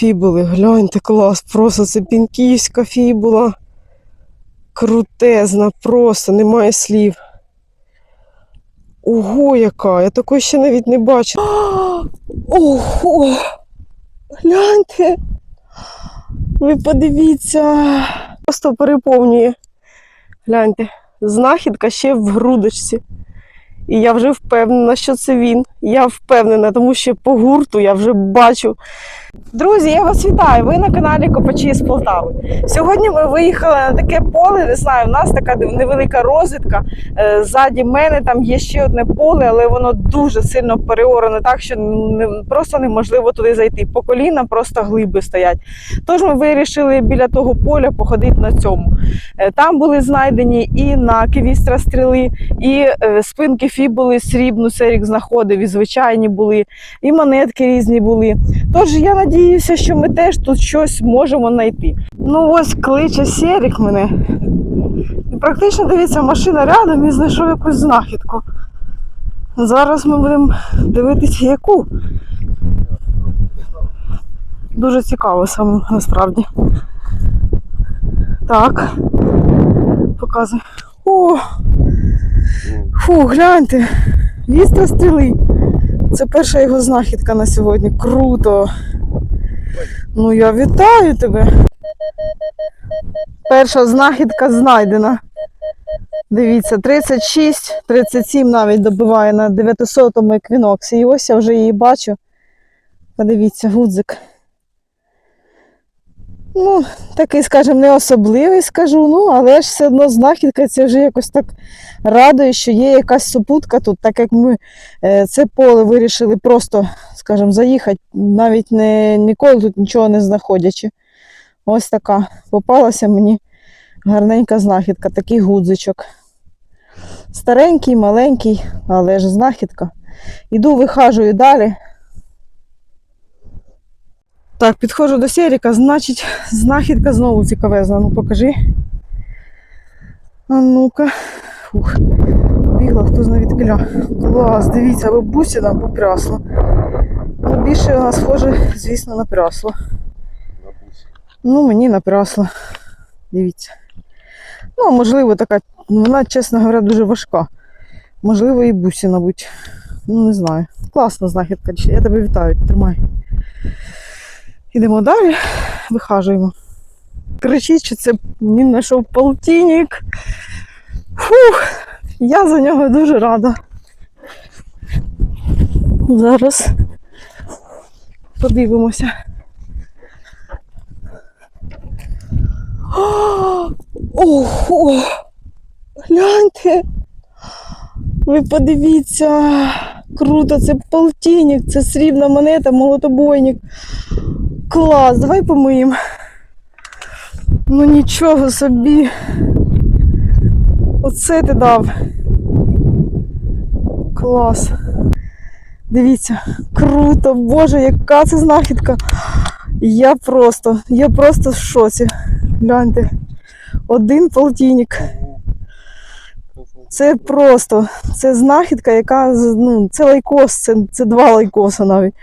Фібули, гляньте, клас, просто це пінківська фібула. Крутезна, просто немає слів. Ого, яка! Я такої ще навіть не бачила. Ого! Гляньте! Ви подивіться, просто переповнює. Гляньте, знахідка ще в грудочці. І я вже впевнена, що це він. Я впевнена, тому що по гурту я вже бачу. Друзі, я вас вітаю! Ви на каналі Копачі з Полтави. Сьогодні ми виїхали на таке поле. Не знаю, у нас така невелика розвідка. Е, Ззаді мене там є ще одне поле, але воно дуже сильно переоране, так що просто неможливо туди зайти. По коліна просто глиби стоять. Тож ми вирішили біля того поля походити на цьому. Е, Там були знайдені і накивістра стріли, і е, спинки фібули срібну серік знаходив, і звичайні були, і монетки різні були. Тож я надіюся, що ми теж тут щось можемо знайти. Ну ось кличе Серік мене. І практично дивіться, машина рядом і знайшов якусь знахідку. Зараз ми будемо дивитися, яку. Дуже цікаво саме насправді. Так. Показуй. О! Фу, гляньте. Вістра стріли. Це перша його знахідка на сьогодні. Круто. Ну я вітаю тебе. Перша знахідка знайдена. Дивіться, 36, 37 навіть добиває на 900-му еквіноксі. І ось я вже її бачу. Подивіться, гудзик. Ну, такий, скажімо, не особливий, скажу, ну, але ж все одно знахідка це вже якось так радує, що є якась супутка тут, так як ми е, це поле вирішили просто, скажімо, заїхати, навіть не, ніколи тут нічого не знаходячи. Ось така попалася мені гарненька знахідка, такий гудзичок. Старенький, маленький, але ж знахідка. Іду, вихажую далі. Так, підходжу до Серіка, значить, знахідка знову цікавезна. Ну покажи. А ну-ка. Фух. Бігла, хто знає відкиля. Клас, дивіться, бабусі нам попрясла. Ну, більше вона схоже, звісно, на прясло. Ну, мені напрясла. Дивіться. Ну, можливо, така, вона, чесно говоря, дуже важка. Можливо, і бусі, мабуть. Ну, не знаю. Класна знахідка. Я тебе вітаю, тримай. Ідемо далі, вихажуємо. Кричить, що це він знайшов полтинник. Фух, я за нього дуже рада. Зараз подивимося. Ого! Гляньте! Ви подивіться! Круто, це полтинник, це срібна монета, молотобойник. Клас, давай помиємо. Ну нічого собі. Оце ти дав. Клас. Дивіться, круто, боже, яка це знахідка. Я просто, я просто в шоці. Гляньте. Один полтинник. Це просто, це знахідка, яка ну, це лайкос, це, це два лайкоса навіть.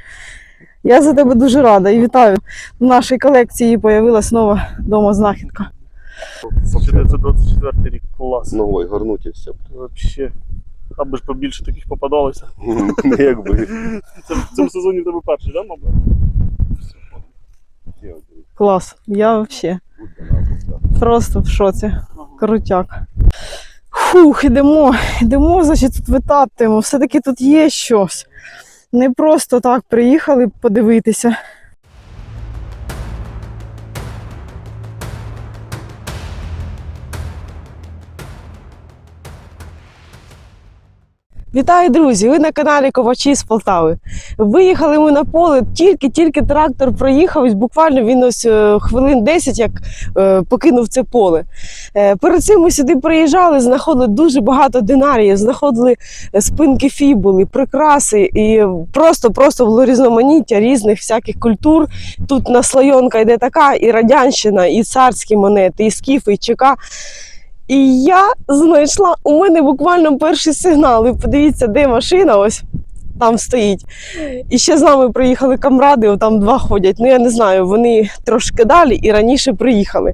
Я за тебе дуже рада і вітаю. В нашій колекції появилась нова дома знахідка. 1924 рік клас. Новий горнуть і все. Вообще. Аби ж побільше таких попадалося. Ну, якби. Це в цьому сезоні в тебе перший, да, мабуть? Клас. Я взагалі просто в шоці. Крутяк. Фух, ідемо, ідемо, значить, тут витаптуємо. Все-таки тут є щось. Не просто так приїхали подивитися. Вітаю, друзі! Ви на каналі Ковачі з Полтави. Виїхали ми на поле, тільки-тільки трактор проїхав, буквально він ось е, хвилин 10 як е, покинув це поле. Е, Перед цим ми сюди приїжджали, знаходили дуже багато динаріїв, знаходили е, спинки фібули, прикраси і просто-просто було різноманіття різних всяких культур. Тут наслойонка йде така, і радянщина, і царські монети, і скіфи, і ЧК. І я знайшла у мене буквально перший сигнал. Ви подивіться, де машина ось. там стоїть. І ще з нами приїхали камради, там два ходять. Ну я не знаю, вони трошки далі і раніше приїхали.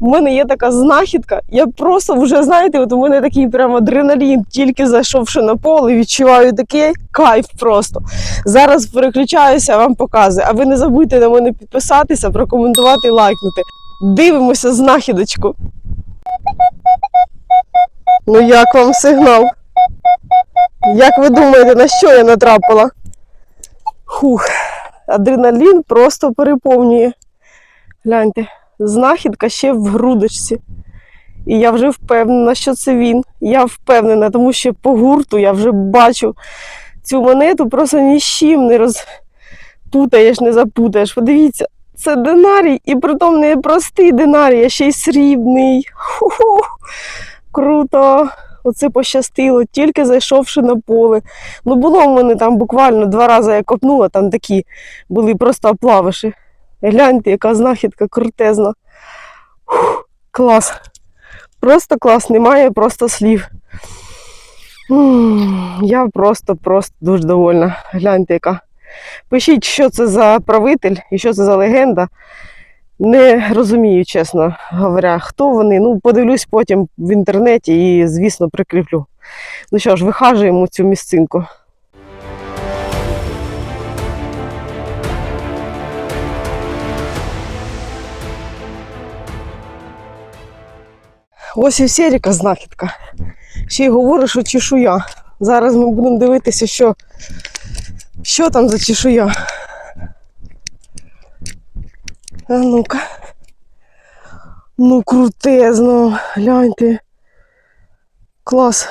У мене є така знахідка. Я просто вже знаєте, от у мене такий прям адреналін, тільки зайшовши на поле, відчуваю такий кайф просто. Зараз переключаюся, вам показую. А ви не забудьте на мене підписатися, прокоментувати лайкнути. Дивимося знахідочку. Ну як вам сигнал? Як ви думаєте, на що я натрапила? Хух, адреналін просто переповнює. Гляньте, знахідка ще в грудочці. І я вже впевнена, що це він. Я впевнена, тому що по гурту я вже бачу цю монету, просто ні з чим не розпутаєш, не запутаєш. Подивіться, це динарій, і притом не простий динарій, а ще й срібний. Ху-ху. Круто! Оце пощастило, тільки зайшовши на поле. Ну, було в мене там буквально два рази я копнула, там такі були просто оплавиші. Гляньте, яка знахідка крутезна. Фух, клас. Просто клас, немає просто слів. М, Я просто, просто дуже довольна. Гляньте, яка. Пишіть, що це за правитель і що це за легенда. Не розумію, чесно говоря, хто вони. Ну, подивлюсь потім в інтернеті і, звісно, прикріплю. Ну що ж, вихажуємо цю місцинку. Ось і Серіка знахідка. Ще й говорить, що чешуя. Зараз ми будемо дивитися, що, що там за чешуя. А ну-ка. Ну, крутезно, гляньте. Клас.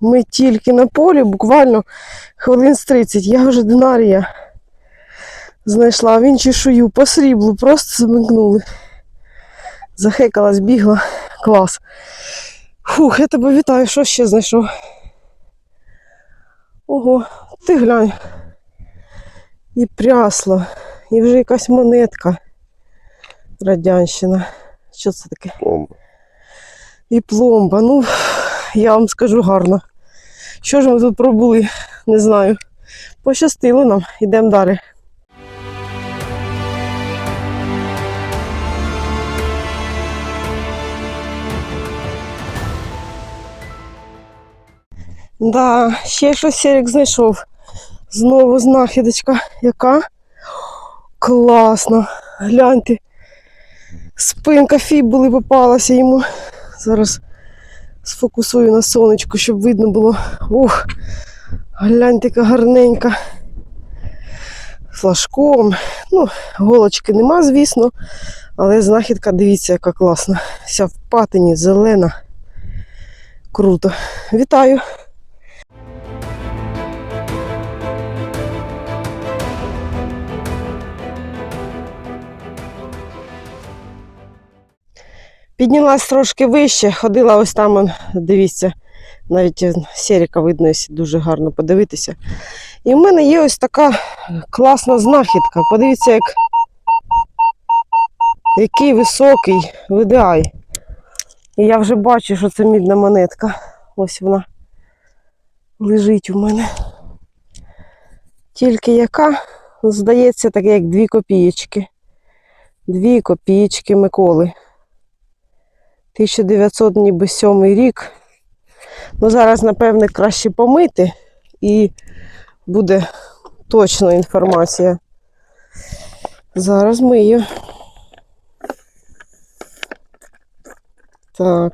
Ми тільки на полі, буквально хвилин з 30. Я вже динарія знайшла, він чешую по сріблу, просто змикнули. Захекалась, бігла. Клас. Фух, я тебе вітаю, що ще знайшов? Ого, ти глянь. І прясло, і вже якась монетка. Радянщина. Що це таке? Пломба. І пломба. Ну, я вам скажу гарно. Що ж ми тут пробули? Не знаю. Пощастило нам, йдемо далі. Да, ще щось Серік знайшов. Знову знахідочка. Яка? Класно. Гляньте. Спинка фібули попалася йому. Зараз сфокусую на сонечку, щоб видно було. Ух, гляньте, яка гарненька. Флажком. Ну, голочки нема, звісно, але знахідка, дивіться, яка класна. Вся в патині, зелена. Круто. Вітаю! Піднялась трошки вище, ходила ось там, дивіться, навіть е, Серіка видно, якщо дуже гарно подивитися. І в мене є ось така класна знахідка. Подивіться, як... який високий видай. І я вже бачу, що це мідна монетка. Ось вона лежить у мене. Тільки яка, здається, таке як дві копієчки. Дві копієчки Миколи. 1907 рік. Ну, зараз, напевне, краще помити і буде точна інформація. Зараз мию. Так.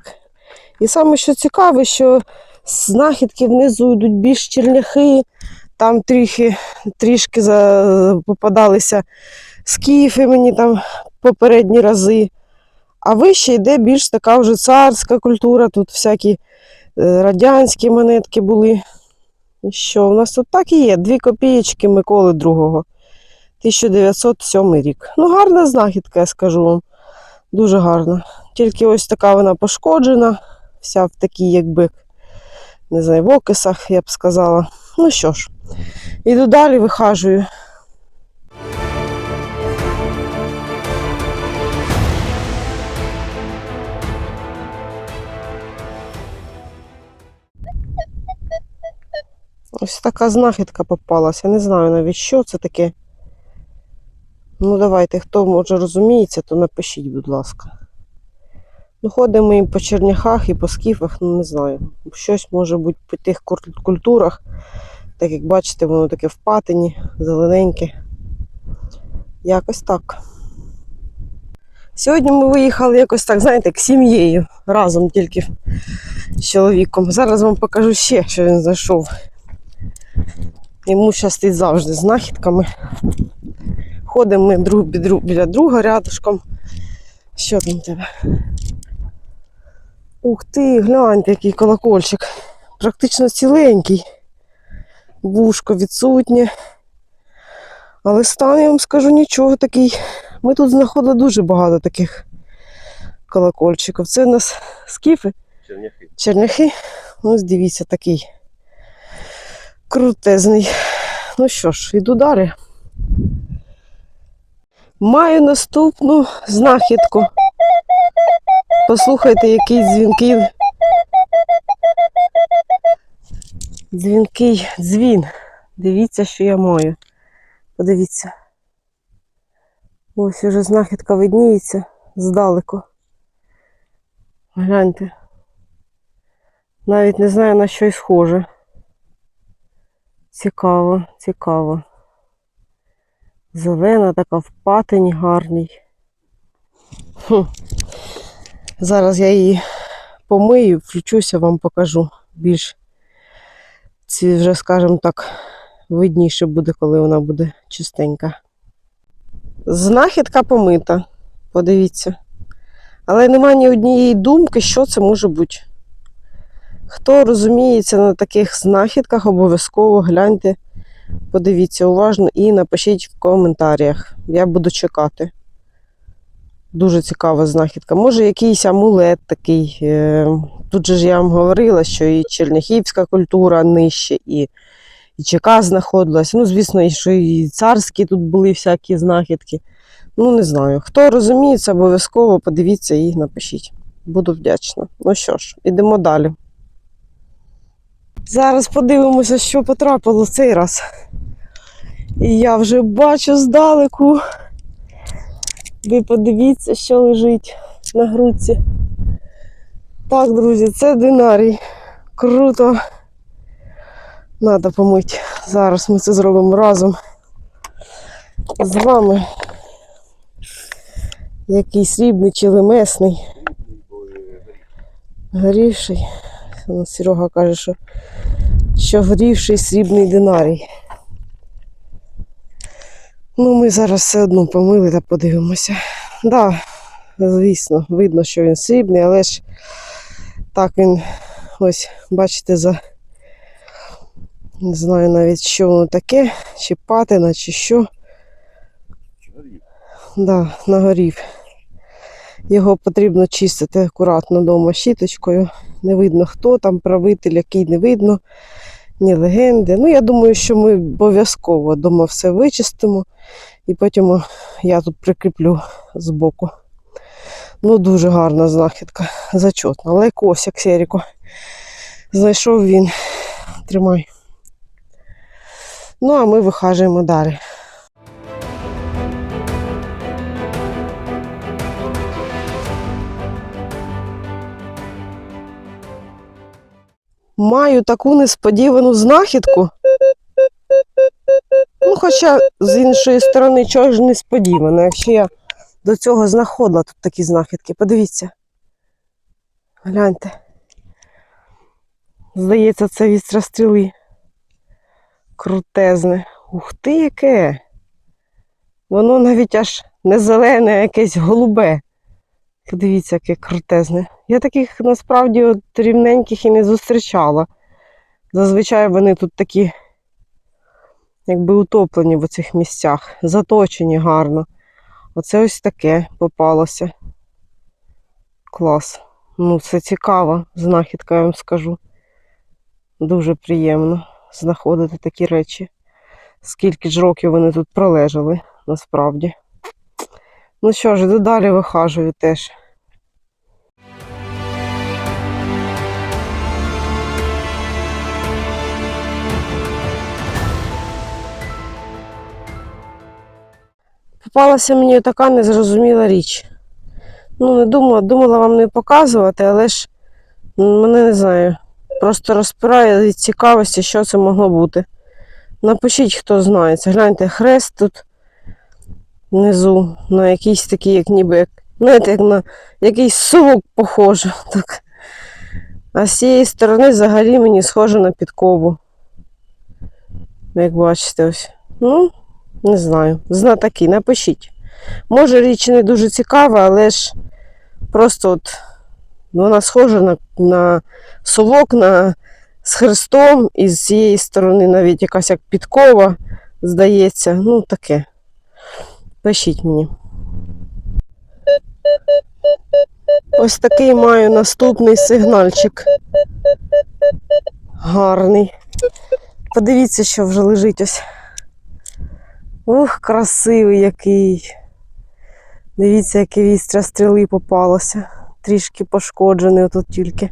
І саме що цікаве, що знахідки внизу йдуть більш черняхи, там трішки, трішки попадалися скіфи мені там попередні рази. А вище йде більш така вже царська культура, тут всякі е, радянські монетки були. І що, у нас тут так і є, дві копієчки Миколи II, 1907 рік. Ну, гарна знахідка, я скажу вам. Дуже гарна. Тільки ось така вона пошкоджена, вся в такій, якби, не знаю, в окисах, я б сказала. Ну що ж, іду далі, вихажую. Ось така знахідка попалася. Не знаю навіть, що це таке. Ну, давайте, хто може розуміється, то напишіть, будь ласка. Ну, ходимо і по черняхах, і по скіфах, ну не знаю. Щось може бути по тих культурах. Так як бачите, воно таке в патині, зелененьке. Якось так. Сьогодні ми виїхали якось так, знаєте, як сім'єю, разом тільки з чоловіком. Зараз вам покажу ще, що він знайшов. Йому щастить завжди з знахідками. Ходимо ми друг біля друга рядышком. Що там тебе? Ух ти, гляньте, який колокольчик. Практично ціленький. Вушко відсутнє. Але стан, я вам скажу, нічого такий. Ми тут знаходили дуже багато таких колокольчиків. Це у нас скіфи, Черняхи. черняхи. Ось дивіться, такий крутезний. Ну що ж, йду далі. Маю наступну знахідку. Послухайте, який дзвінкий. Дзвінкий дзвін. Дивіться, що я маю. Подивіться. Ось уже знахідка видніється здалеку. Гляньте. Навіть не знаю на що й схоже. Цікаво, цікаво. Зелена така в патині гарній. Хм. Зараз я її помию, включуся, вам покажу більш. Ці вже, скажімо так, видніше буде, коли вона буде чистенька. Знахідка помита. Подивіться. Але немає ні однієї думки, що це може бути. Хто розуміється на таких знахідках, обов'язково гляньте, подивіться уважно і напишіть в коментарях. Я буду чекати. Дуже цікава знахідка. Може, якийсь амулет такий. е, Тут же ж я вам говорила, що і черняхівська культура нижче, і, і ЧК знаходилась. Ну, звісно, і що і царські тут були всякі знахідки. Ну, не знаю. Хто розуміється, обов'язково подивіться і напишіть. Буду вдячна. Ну що ж, ідемо далі. Зараз подивимося, що потрапило в цей раз. І я вже бачу здалеку. Ви подивіться, що лежить на грудці. Так, друзі, це динарій. Круто. Надо помити. Зараз ми це зробимо разом з вами. Який срібний чи лимесний. Горівший. Ну, Серега каже, що, що горівший срібний динарій. Ну, ми зараз все одно помили та подивимося. Так, да, звісно, видно, що він срібний, але ж так він, ось, бачите, за не знаю навіть, що воно таке, чи патина, чи що. Да, нагорів. Його потрібно чистити акуратно вдома щіточкою. Не видно, хто там правитель, який не видно, ні легенди. Ну, я думаю, що ми обов'язково вдома все вичистимо і потім я тут прикріплю збоку. Ну, дуже гарна знахідка, зачетна. Лайкосик Серіко. Знайшов він. Тримай. Ну, а ми вихажуємо далі. Маю таку несподівану знахідку. Ну, хоча, з іншої сторони, чого ж несподівано, якщо я до цього знаходила тут такі знахідки. Подивіться. Гляньте. Здається, це від стріли. Крутезне. Ух ти, яке. Воно навіть аж не зелене, а якесь голубе. Подивіться, яке крутезне. Я таких насправді от рівненьких і не зустрічала. Зазвичай вони тут такі, якби утоплені в цих місцях, заточені гарно. Оце ось таке попалося. Клас. Ну, це цікава знахідка, я вам скажу. Дуже приємно знаходити такі речі. Скільки ж років вони тут пролежали, насправді. Ну що ж, іду далі вихажую теж. Попалася мені така незрозуміла річ. Ну, не думала, думала вам не показувати, але ж мене не знаю. Просто розпирає від цікавості, що це могло бути. Напишіть, хто знає. Це гляньте, хрест тут внизу, на якийсь такий, як ніби як, знаєте, як на якийсь совок похоже. Так. А з цієї сторони взагалі мені схоже на підкову. Як бачите, ось. Ну, не знаю. Знатаки, напишіть. Може, річ не дуже цікава, але ж просто от вона схожа на, на совок, на, з хрестом, і з цієї сторони навіть якась як підкова, здається. Ну, таке. Пишіть мені. Ось такий маю наступний сигнальчик. Гарний. Подивіться, що вже лежить ось. Ух, красивий який. Дивіться, яке вістря стріли попалося. Трішки пошкоджений отут тільки.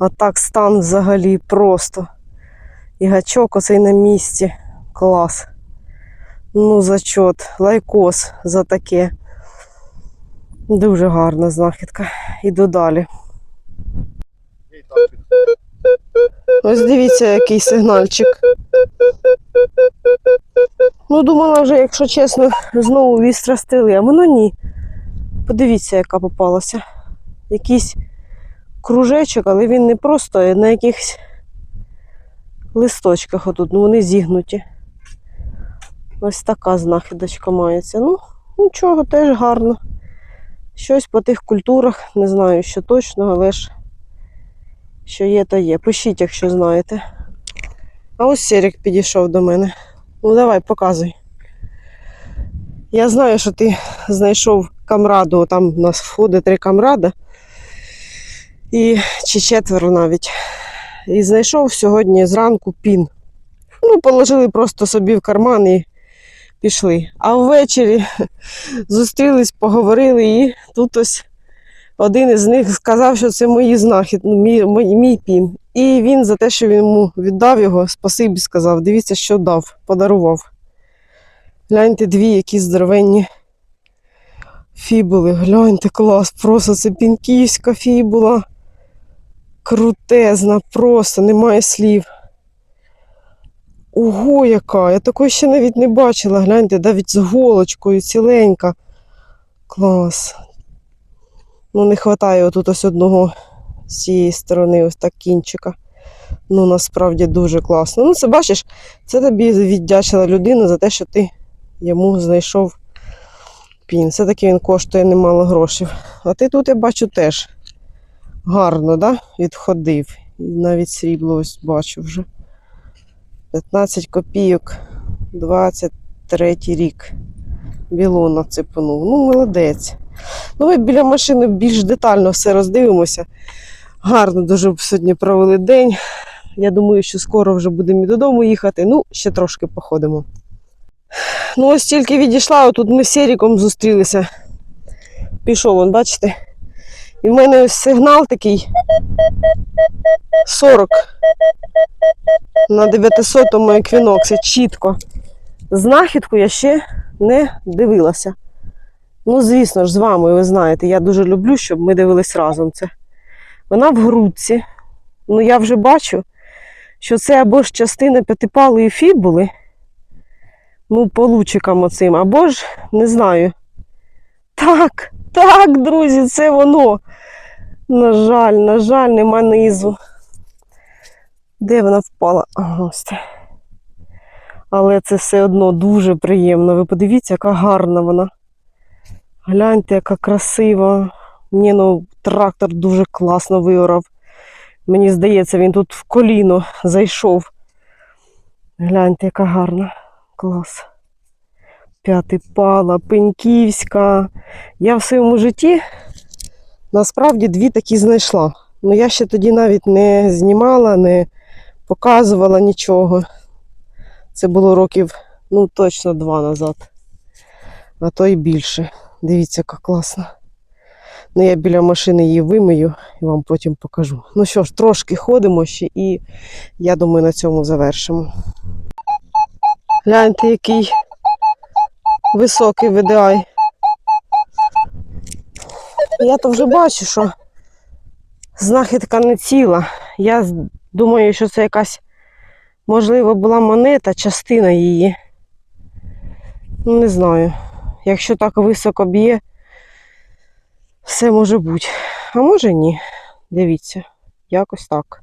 А так стан взагалі просто. І гачок оцей на місці. Клас. Ну, зачот, лайкос за таке. Дуже гарна знахідка. Іду далі. Ось дивіться, який сигнальчик. Ну, думала вже, якщо чесно, знову вістра стріли, а воно ні. Подивіться, яка попалася. Якийсь кружечок, але він не просто, на якихось листочках отут, ну вони зігнуті. Ось така знахідочка мається. Ну, нічого, теж гарно. Щось по тих культурах, не знаю, що точно, але ж що є, то є. Пишіть, якщо знаєте. А ось Серік підійшов до мене. Ну давай, показуй. Я знаю, що ти знайшов камраду, там у нас входить три камрада. І чи четверо навіть. І знайшов сьогодні зранку пін. Ну, положили просто собі в карман і пішли. А ввечері зустрілись, поговорили, і тут ось один із них сказав, що це мої знахід, ну, мій, мій, пін. І він за те, що він йому віддав його, спасибі сказав. Дивіться, що дав, подарував. Гляньте дві, які здоровенні фібули. Гляньте, клас, просто це пінківська фібула. Крутезна, просто немає слів. Ого, яка! Я такої ще навіть не бачила. Гляньте, навіть з голочкою, ціленька. Клас. Ну, не вистачає отут ось одного з цієї сторони, ось так кінчика. Ну, насправді дуже класно. Ну, це бачиш, це тобі віддячила людина за те, що ти йому знайшов пін. Все-таки він коштує немало грошей. А ти тут, я бачу, теж гарно, да? Відходив. Навіть срібло ось бачу вже. 15 копійок, 23 рік. Білона цепанув. Ну, молодець. Ну, ми біля машини більш детально все роздивимося. Гарно дуже сьогодні провели день. Я думаю, що скоро вже будемо і додому їхати. Ну, ще трошки походимо. Ну, ось тільки відійшла, отут ми з Серіком зустрілися. Пішов, он, бачите? І в мене сигнал такий 40 на 900-му еквіноксі, чітко. Знахідку я ще не дивилася. Ну, звісно ж, з вами, ви знаєте, я дуже люблю, щоб ми дивились разом це. Вона в грудці. Ну, я вже бачу, що це або ж частина п'ятипалої фібули, ну, по лучикам оцим, або ж, не знаю. Так, так, друзі, це воно. На жаль, на жаль, нема низу. Де вона впала? Ось. Але це все одно дуже приємно. Ви подивіться, яка гарна вона. Гляньте, яка красива. Ні, ну трактор дуже класно виорав. Мені здається, він тут в коліно зайшов. Гляньте, яка гарна. Клас. П'ятипала, пеньківська. Я в своєму житті насправді дві такі знайшла. Ну я ще тоді навіть не знімала, не показувала нічого. Це було років, ну, точно два назад, а то й більше. Дивіться, яка класна. Ну, я біля машини її вимию і вам потім покажу. Ну що ж, трошки ходимо ще і я думаю, на цьому завершимо. Гляньте, який Високий VDI. Я то вже бачу, що знахідка не ціла. Я думаю, що це якась, можливо, була монета, частина її. Ну, не знаю. Якщо так високо б'є, все може бути. А може ні. Дивіться, якось так.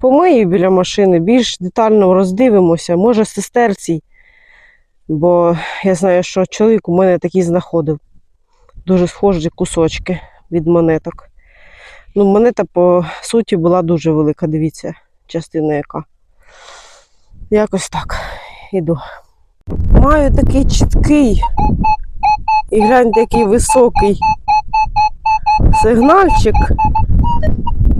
Помию біля машини, більш детально роздивимося, може сестерцій. Бо я знаю, що чоловік у мене такий знаходив. Дуже схожі кусочки від монеток. Ну, монета, по суті, була дуже велика, дивіться, частина яка. Якось так. Іду. Маю такий чіткий і гляньте, який високий сигнальчик.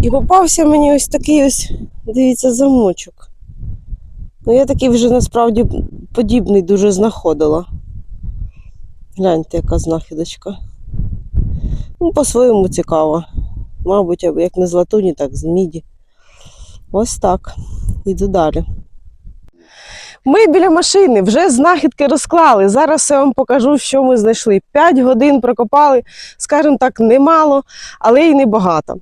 І попався мені ось такий ось, дивіться, замочок. Ну, я такий вже насправді подібний дуже знаходила. Гляньте, яка знахідочка. Ну, по-своєму цікаво. Мабуть, як не з латуні, так з міді. Ось так. Іду далі. Ми біля машини вже знахідки розклали. Зараз я вам покажу, що ми знайшли. 5 годин прокопали, скажімо так, немало, але й небагато.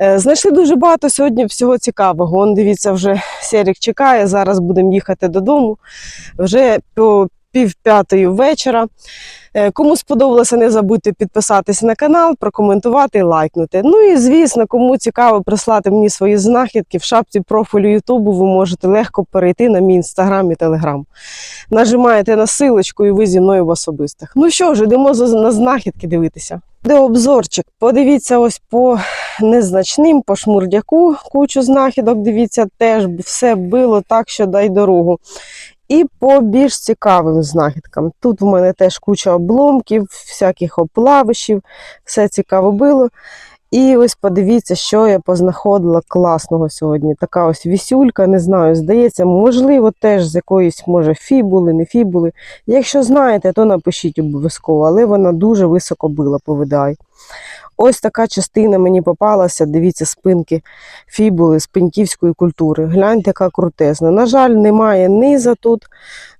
Е, Знайшли дуже багато сьогодні всього цікавого. Он дивіться, вже Серік чекає. Зараз будемо їхати додому. Вже по пів п'ятої вечора. Е, Кому сподобалося, не забудьте підписатися на канал, прокоментувати, лайкнути. Ну і звісно, кому цікаво прислати мені свої знахідки в шапці профілю Ютубу, ви можете легко перейти на мій інстаграм і телеграм. Нажимаєте на силочку і ви зі мною в особистих. Ну що ж, йдемо на знахідки дивитися. Де обзорчик? Подивіться ось по незначним, по шмурдяку кучу знахідок. Дивіться, теж все було так, що дай дорогу. І по більш цікавим знахідкам. Тут в мене теж куча обломків, всяких оплавишів, все цікаво було. І ось подивіться, що я познаходила класного сьогодні. Така ось вісюлька, не знаю, здається, можливо, теж з якоїсь, може, фібули, не фібули. Якщо знаєте, то напишіть обов'язково, але вона дуже високо била по видай. Ось така частина мені попалася. Дивіться, спинки фібули з пеньківської культури. Гляньте, яка крутезна. На жаль, немає низа тут,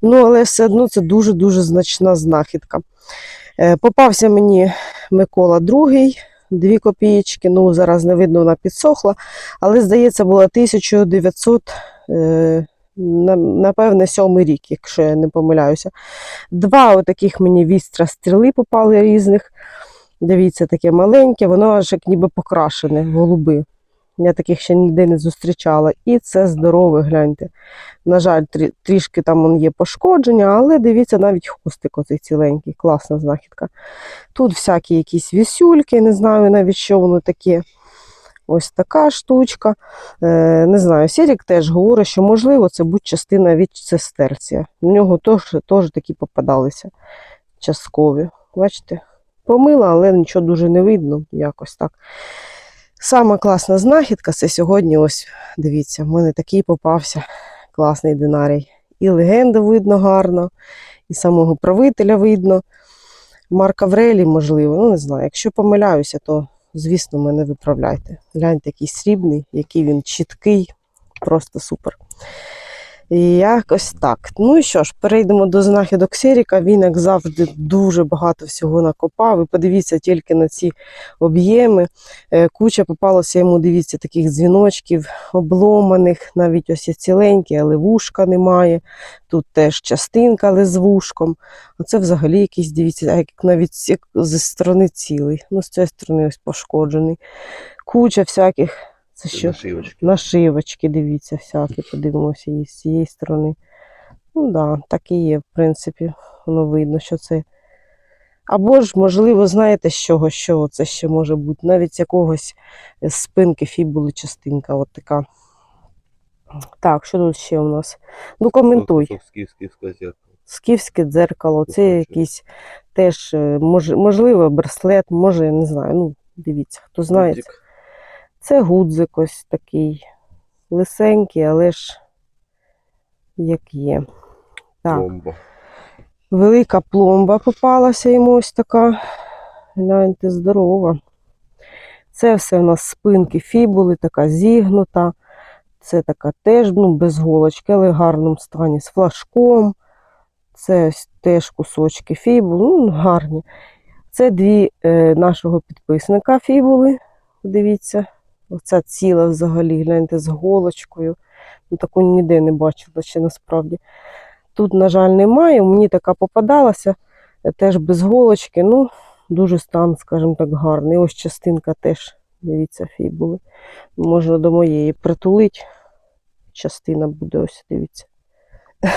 ну але все одно це дуже-дуже значна знахідка. Е, Попався мені Микола II, дві копієчки. Ну, зараз не видно, вона підсохла. Але, здається, була 1900, е, напевне, сьомий рік, якщо я не помиляюся. Два отаких мені вістра стріли попали різних. Дивіться, таке маленьке, воно аж як ніби покрашене, голуби. Я таких ще ніде не зустрічала. І це здорове, гляньте. На жаль, трі- трішки там є пошкодження, але дивіться, навіть хвостик оцей ціленький, класна знахідка. Тут всякі якісь вісюльки, не знаю навіть, що воно таке. Ось така штучка. Е, не знаю, Сірік теж говорить, що можливо це будь частина від цистерція. У нього теж, теж такі попадалися часткові. Бачите? Помила, але нічого дуже не видно, якось так. Сама класна знахідка це сьогодні, ось дивіться, в мене такий попався класний динарій. І легенду видно гарно, і самого правителя видно. Марк Аврелій, можливо, ну не знаю. Якщо помиляюся, то звісно мене виправляйте. Гляньте, який срібний, який він чіткий, просто супер. Якось так. Ну і що ж, перейдемо до знахідок Сіріка. Він, як завжди, дуже багато всього накопав. І подивіться тільки на ці об'єми. Е, Куча попалося йому, дивіться, таких дзвіночків обломаних, навіть ось є ціленькі, але вушка немає. Тут теж частинка, але з вушком. Оце взагалі якийсь, дивіться, як навіть як зі сторони цілий. Ну, з цієї сторони ось пошкоджений. Куча всяких. Це що? Нашивочки. Нашивочки, дивіться, всякі, подивимося і з цієї сторони. Ну так, да, так і є, в принципі, воно видно, що це. Або ж, можливо, знаєте, з чого, що це ще може бути. Навіть з якогось з спинки фібули частинка, от така. Так, що тут ще у нас? Ну, коментуй. Скіфське дзеркало, це якийсь теж, е, мож, можливо, браслет, може, я не знаю. Ну, дивіться, хто знає. Це гудзик ось такий. Лисенький, але ж як є. Так, Бомба. велика пломба попалася йому ось така. Гляньте, здорова. Це все у нас спинки фібули, така зігнута. Це така теж ну, без голочки, але в гарному стані, з флажком. Це ось теж кусочки фібул, ну, гарні. Це дві е, нашого підписника фібули. Дивіться, оця ціла взагалі, гляньте, з голочкою. Ну, таку ніде не бачила ще насправді. Тут, на жаль, немає. Мені така попадалася, е, теж без голочки. Ну, дуже стан, скажімо так, гарний. Ось частинка теж, дивіться, фібули. Можна до моєї притулить. Частина буде, ось дивіться.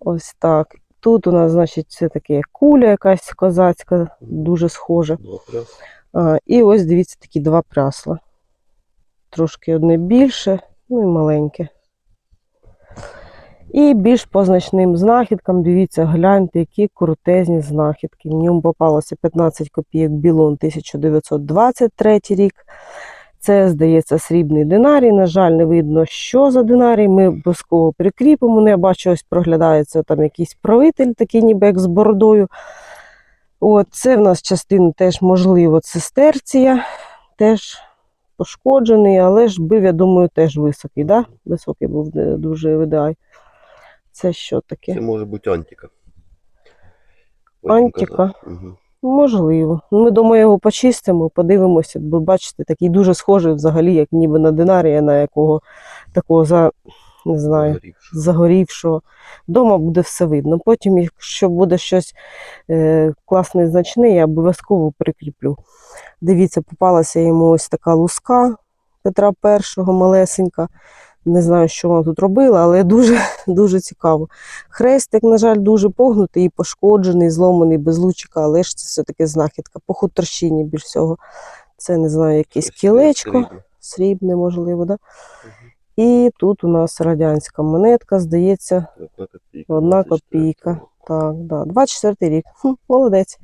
Ось так. Тут у нас, значить, це таке куля якась козацька, дуже схожа. І ось дивіться такі два прясла. Трошки одне більше, ну і маленьке. І більш по значним знахідкам, дивіться, гляньте, які крутезні знахідки. В ньому попалося 15 копійок білон 1923 рік. Це, здається, срібний динарій. На жаль, не видно, що за динарій. Ми обов'язково прикріпимо. Ну, я бачу, ось проглядається там якийсь правитель, такий ніби як з бородою. От, це в нас частина теж, можливо, цистерція, теж пошкоджений, але ж бив, я думаю, теж високий. Да? Високий був дуже видай. Це що таке? Це може бути антика. Антика? Угу. Можливо. Ну, Ми думаю, його почистимо, подивимося, бо бачите, такий дуже схожий взагалі, як ніби на динарія, на якого такого за, не знаю, загорівшого. Дома буде все видно. Потім, якщо буде щось е, класне і значне, я обов'язково прикріплю. Дивіться, попалася йому ось така луска Петра І, малесенька. Не знаю, що вона тут робила, але дуже, дуже цікаво. Хрестик, на жаль, дуже погнутий і пошкоджений, зломаний без лучика, але ж це все-таки знахідка. По хуторщині більш всього. Це не знаю, якесь кілечко срібне, можливо, да? І тут у нас радянська монетка, здається, Одна копійка. Одна 24. копійка. так, да. 24 рік. Хм, молодець.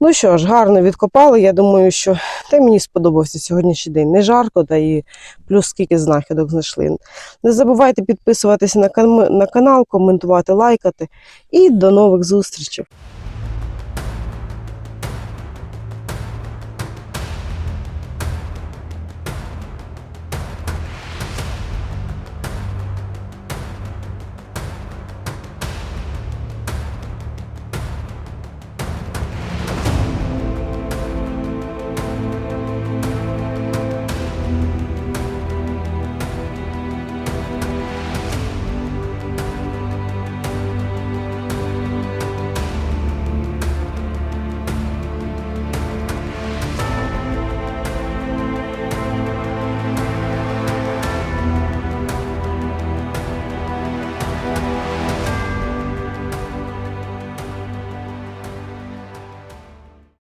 Ну що ж, гарно відкопали. Я думаю, що та мені сподобався сьогоднішній день. Не жарко, та і плюс скільки знахідок знайшли. Не забувайте підписуватися на канал, коментувати, лайкати. І до нових зустрічей.